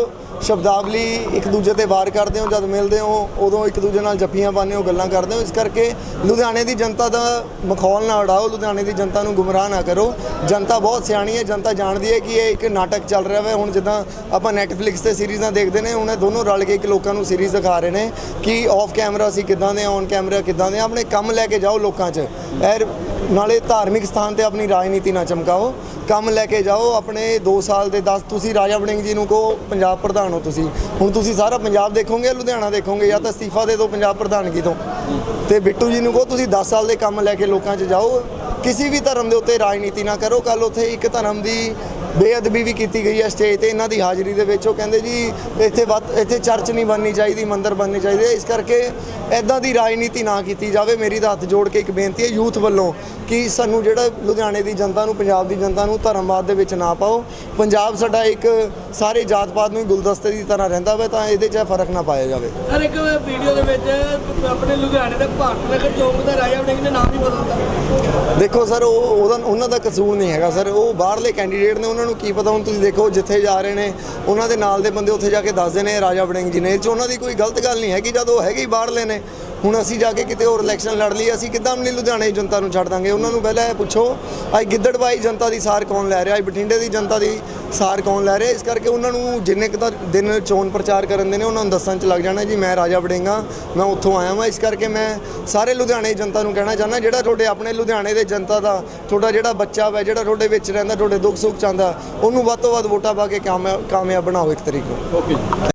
ਸ਼ਬਦਾਵਲੀ ਇੱਕ ਦੂਜੇ ਤੇ ਵਾਰ ਕਰਦੇ ਹੋ, ਜਦ ਮਿਲਦੇ ਹੋ, ਉਦੋਂ ਇੱਕ ਦੂਜੇ ਨਾਲ ਜੱਫੀਆਂ ਪਾਉਂਦੇ ਹੋ, ਗੱਲਾਂ ਕਰਦੇ ਹੋ। ਇਸ ਕਰਕੇ ਲੁਧਿਆਣੇ ਦੀ ਜਨਤਾ ਦਾ ਮਖੌਲ ਨਾ ਉਡਾਓ, ਲੁਧਿਆਣੇ ਦੀ ਜਨਤਾ ਨੂੰ ਗੁੰਮਰਾਹ ਨਾ ਕਰੋ। ਜਨਤਾ ਬਹੁਤ ਸਿਆਣੀ ਹੈ, ਜਨਤਾ ਜਾਣਦੀ ਹੈ ਕਿ ਇਹ ਇੱਕ ਨਾਟਕ ਚੱਲ ਰਿਹਾ ਹੈ ਹੁਣ ਜਿੱਦਾਂ ਆਪਾਂ ਨੈਟਫਲਿਕਸ ਤੇ ਸੀਰੀਜ਼ਾਂ ਦੇਖਦੇ ਨੇ, ਹੁਣ ਦੋਨੋਂ ਰਲ ਕੇ ਇੱਕ ਲੋਕਾਂ ਨੂੰ ਸੀਰੀਜ਼ ਦਿਖਾ ਰਹੇ ਨੇ ਕਿ ਆਫ ਕੈਮਰਾ ਅਸੀਂ ਕਿੱਦਾਂ ਦੇ ਔਨ ਕੈਮਰਾ ਕਿੱਦਾਂ ਦੇ ਆਪਣੇ ਕੰਮ ਲੈ ਕੇ ਜਾਓ ਲੋਕਾਂ 'ਚ। ਇਹ ਨਾਲੇ ਧਾਰਮਿਕ ਸਥਾਨ ਤੇ ਆਪਣੀ ਰਾਜਨੀਤੀ ਨਾ ਚਮਕਾਓ। ਕੰਮ ਲੈ ਕੇ ਜਾਓ, ਆਪਣੇ 2 ਸਾਲ ਦੇ 10 ਤੁਸੀਂ ਰਾਜਾ ਵੜਿੰਗ ਜੀ ਨੂੰ ਕਹੋ, ਪੰਜਾਬ ਪ੍ਰਧਾਨ ਹੋ ਤੁਸੀਂ। ਹੁਣ ਤੁਸੀਂ ਸਾਰਾ ਪੰਜਾਬ ਦੇਖੋਗੇ ਜਾਂ ਲੁਧਿਆਣਾ ਦੇਖੋਗੇ ਜਾਂ ਤਾਂ ਅਸਤੀਫਾ ਦੇ ਦਿਓ ਪੰਜਾਬ ਪ੍ਰਧਾਨਗੀ ਤੋਂ? ਤੇ ਬਿੱਟੂ ਜੀ ਨੂੰ ਕਹੋ, ਤੁਸੀਂ 10 ਸਾਲ ਦੇ ਕੰਮ ਲੈ ਕੇ ਲੋਕਾਂ 'ਚ ਜਾਓ। ਕਿਸੇ ਵੀ ਧਰਮ ਦੇ ਉੱਤੇ ਰਾਜਨੀਤੀ ਨਾ ਕਰੋ। ਕੱਲ ਉੱਥੇ ਇੱਕ ਧਰਮ ਦੀ ਬੇਅਦਬੀ ਵੀ ਕੀਤੀ ਗਈ ਹੈ ਸਟੇਜ ਤੇ, ਇਹਨਾਂ ਦੀ ਹਾਜ਼ਰੀ ਦੇ ਵਿੱਚ। ਉਹ ਕਹਿੰਦੇ ਜੀ, ਇੱਥੇ ਵੱਧ, ਇੱਥੇ ਚਰਚ ਨਹੀਂ ਬਣਨੀ ਚਾਹੀਦੀ, ਮੰਦਿਰ ਬਣਨੇ ਚਾਹੀਦੇ। ਇਸ ਕਰਕੇ ਐਦਾਂ ਦੀ ਰਾਜਨੀਤੀ ਨਾ ਕੀਤੀ ਜਾਵੇ। ਮੇਰੀ ਤਾਂ ਹੱਥ ਜੋੜ ਕੇ ਇੱਕ ਬੇਨਤੀ ਹੈ, ਯੂਥ ਵੱਲੋਂ, ਕਿ ਸਾਨੂੰ ਜਿਹੜਾ ਲੁਧਿਆਣੇ ਦੀ ਜਨਤਾ ਨੂੰ, ਪੰਜਾਬ ਦੀ ਜਨਤਾ ਨੂੰ ਧਰਮਵਾਦ ਦੇ ਵਿੱਚ ਨਾ ਪਾਓ। ਪੰਜਾਬ ਸਾਡਾ ਇੱਕ ਸਾਰੇ ਜਾਤ ਪਾਤ ਨੂੰ ਹੀ ਗੁਲਦਸਤੇ ਦੀ ਤਰ੍ਹਾਂ ਰਹਿੰਦਾ ਵਾ ਤਾਂ ਇਹਦੇ 'ਚ ਫ਼ਰਕ ਨਾ ਪਾਇਆ ਜਾਵੇ। ਸਰ ਇੱਕ ਵੀਡੀਓ ਦੇ ਵਿੱਚ ਆਪਣੇ ਲੁਧਿਆਣੇ ਦਾ ਭਾਰਤ ਨਗਰ ਚੌਂਕ ਦਾ ਰਾਜਾ ਵੜਿੰਗ ਨੇ ਨਾਮ ਨਹੀਂ ਬਦਲਦਾ ਦੇਖੋ ਸਰ ਉਹ ਉਹਦਾ ਉਹਨਾਂ ਦਾ ਕਸੂਰ ਨਹੀਂ ਹੈਗਾ ਸਰ। ਉਹ ਬਾਹਰਲੇ ਕੈਂਡੀਡੇਟ ਨੇ ਉਹਨਾਂ ਨੂੰ ਕੀ ਪਤਾ ਹੁਣ ਤੁਸੀਂ ਦੇਖੋ ਜਿੱਥੇ ਜਾ ਰਹੇ ਨੇ ਉਹਨਾਂ ਦੇ ਨਾਲ ਦੇ ਬੰਦੇ ਉੱਥੇ ਜਾ ਕੇ ਦੱਸਦੇ ਨੇ ਰਾਜਾ ਵੜਿੰਗ ਜੀ ਨੇ। ਇਹ 'ਚ ਉਹਨਾਂ ਦੀ ਕੋਈ ਗਲਤ ਗੱਲ ਨਹੀਂ ਹੈਗੀ ਜਦ ਉਹ ਹੈਗੇ ਹੀ ਬਾਹਰਲੇ ਨੇ। ਹੁਣ ਅਸੀਂ ਜਾ ਕੇ ਕਿਤੇ ਹੋਰ ਇਲੈਕਸ਼ਨ ਲੜ ਲਈ ਅਸੀਂ ਕਿੱਦਾਂ ਆਪਣੀ ਲੁਧਿਆਣੇ ਦੀ ਜਨਤਾ ਨੂੰ ਛੱਡ ਦਾਂਗੇ। ਉਹਨਾਂ ਨੂੰ ਪਹਿਲਾਂ ਇਹ ਪੁੱਛੋ ਅੱਜ ਗਿੱਦੜਬਾਈ ਜਨਤਾ ਦੀ ਸਾਰ ਕੌਣ ਲੈ ਰਿਹਾ? ਅੱਜ ਬਠਿੰਡੇ ਦੀ ਜਨਤਾ ਦੀ ਸਾਰ ਕੌਣ ਲੈ ਰਿਹਾ? ਇਸ ਕਰਕੇ ਉਹਨਾਂ ਨੂੰ ਜਿੰਨੇ ਕੁ ਤਾਂ ਦਿਨ ਚੋਣ ਪ੍ਰਚਾਰ ਕਰਨ ਦੇ ਨੇ, ਉਹਨਾਂ ਨੂੰ ਦੱਸਣ ਚ ਲੱਗ ਜਾਣਾ ਜੀ, ਮੈਂ ਰਾਜਾ ਵੜਿੰਗਾ, ਮੈਂ ਉੱਥੋਂ ਆਇਆ ਹਾਂ ਇਸ ਕਰਕੇ ਮੈਂ ਸਾਰੇ ਲੁਧਿਆਣੇ ਦੀ ਜਨਤਾ ਨੂੰ ਕਹਿਣਾ ਚਾਹੁੰਦਾ, ਜਿਹੜਾ ਤੁਹਾਡੇ ਆਪਣੇ ਲੁਧਿਆਣੇ ਦੇ ਜਨਤਾ ਦਾ, ਤੁਹਾਡਾ ਜਿਹੜਾ ਬੱਚਾ ਵਾ, ਜਿਹੜਾ ਤੁਹਾਡੇ ਵਿੱਚ ਰਹਿੰਦਾ, ਤੁਹਾਡੇ ਦੁੱਖ ਸੁੱਖ ਚਾਹੁੰਦਾ ਉਹਨੂੰ ਵੱਧ ਤੋਂ ਵੱਧ ਵੋਟਾਂ ਪਾ ਕੇ ਕਾਮਯਾਬ ਕਾਮਯਾਬ ਬਣਾਓ ਇੱਕ ਤਰੀਕੇ ਓਕੇ